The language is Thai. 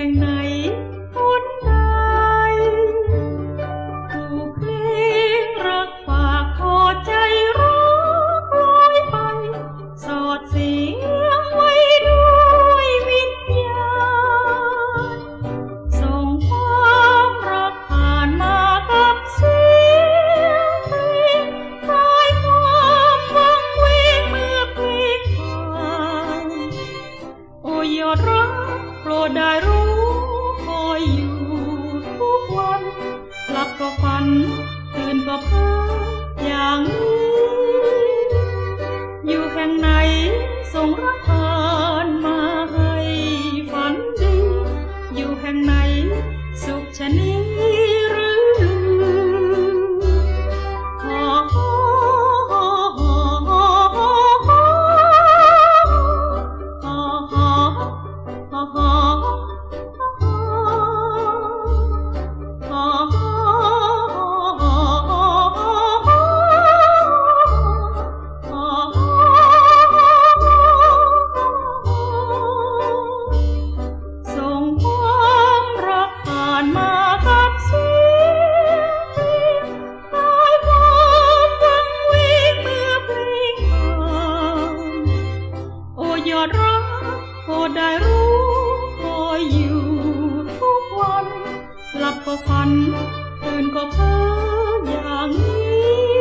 แห่งไหนคนใดถูกเพลงรักฝากขอใจรักลอยไป สอดเสียงไว้ด้วยมิตรญาณส่งความรักผ่านมากับเสียงเพลงคลายความวังเวงเมื่อเพลงผ่านโอ้ยอดรัก รดได้รู้คอยอยู่ทุกวันหลับก็ฝันตื่นก็เพ้ออย่างนี้ อยู่แห่งไหนทรงรักพานมาให้ฝันดี อยู่แห่งไหนสุขชนิด อดรักก็ได้รู้คอยอยู่ทุกวัน หลับก็ฝัน ตื่นก็เพ้ออย่างนี้